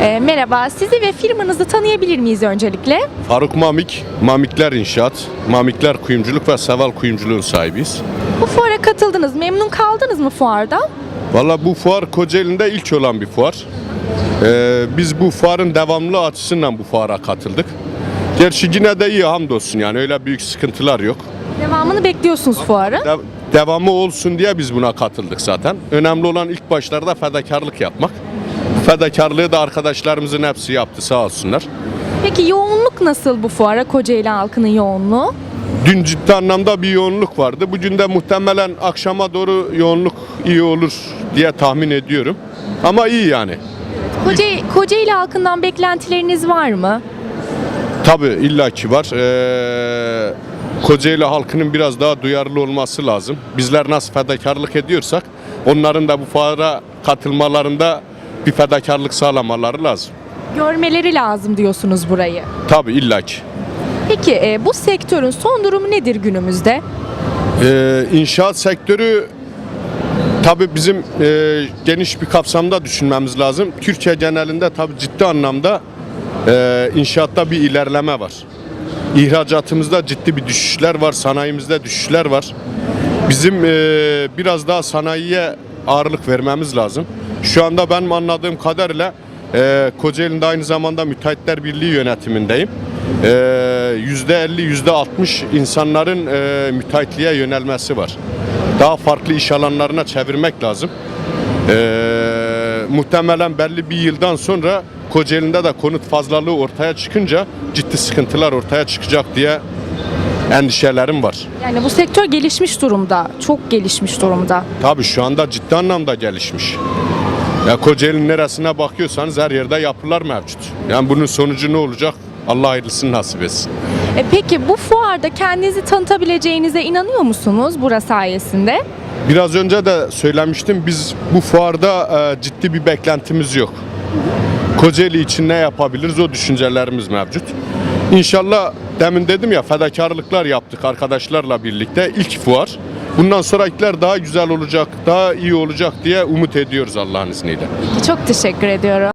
Ee, merhaba, sizi ve firmanızı tanıyabilir miyiz öncelikle? Faruk Mamik, Mamikler İnşaat, Mamikler Kuyumculuk ve Seval Kuyumculuğun sahibiyiz. Bu fuara katıldınız, memnun kaldınız mı fuarda? Valla bu fuar Kocaeli'nde ilk olan bir fuar. Ee, biz bu fuarın devamlı açısından bu fuara katıldık. Gerçi yine de iyi hamdolsun yani öyle büyük sıkıntılar yok. Devamını bekliyorsunuz fuarın. De- devamı olsun diye biz buna katıldık zaten. Önemli olan ilk başlarda fedakarlık yapmak. Fedakarlığı da arkadaşlarımızın hepsi yaptı sağ olsunlar. Peki yoğunluk nasıl bu fuara, Kocaeli halkının yoğunluğu? Dün ciddi anlamda bir yoğunluk vardı. Bugün de muhtemelen akşama doğru yoğunluk iyi olur diye tahmin ediyorum. Ama iyi yani. Kocaeli, Kocaeli halkından beklentileriniz var mı? Tabii illaki var. Ee, Kocaeli halkının biraz daha duyarlı olması lazım. Bizler nasıl fedakarlık ediyorsak onların da bu fuara katılmalarında bir fedakarlık sağlamaları lazım. Görmeleri lazım diyorsunuz burayı. Tabii illaki. Peki e, bu sektörün son durumu nedir günümüzde? Ee, inşaat sektörü tabii bizim e, geniş bir kapsamda düşünmemiz lazım. Türkiye genelinde tabii ciddi anlamda e, inşaatta bir ilerleme var. İhracatımızda ciddi bir düşüşler var, sanayimizde düşüşler var. Bizim e, biraz daha sanayiye ağırlık vermemiz lazım. Şu anda benim anladığım kadarıyla e, Kocaeli'nde aynı zamanda Müteahhitler Birliği yönetimindeyim. E, %50, %60 insanların e, müteahhitliğe yönelmesi var. Daha farklı iş alanlarına çevirmek lazım. E, muhtemelen belli bir yıldan sonra Kocaeli'nde de konut fazlalığı ortaya çıkınca ciddi sıkıntılar ortaya çıkacak diye endişelerim var. Yani bu sektör gelişmiş durumda, çok gelişmiş durumda. Tabii şu anda ciddi anlamda gelişmiş. Ya Kocaeli'nin neresine bakıyorsanız her yerde yapılar mevcut. Yani bunun sonucu ne olacak? Allah hayırlısını nasip etsin. E peki bu fuarda kendinizi tanıtabileceğinize inanıyor musunuz bura sayesinde? Biraz önce de söylemiştim biz bu fuarda e, ciddi bir beklentimiz yok. Kocaeli için ne yapabiliriz o düşüncelerimiz mevcut. İnşallah demin dedim ya fedakarlıklar yaptık arkadaşlarla birlikte ilk fuar. Bundan sonrakiler daha güzel olacak, daha iyi olacak diye umut ediyoruz Allah'ın izniyle. Çok teşekkür ediyorum.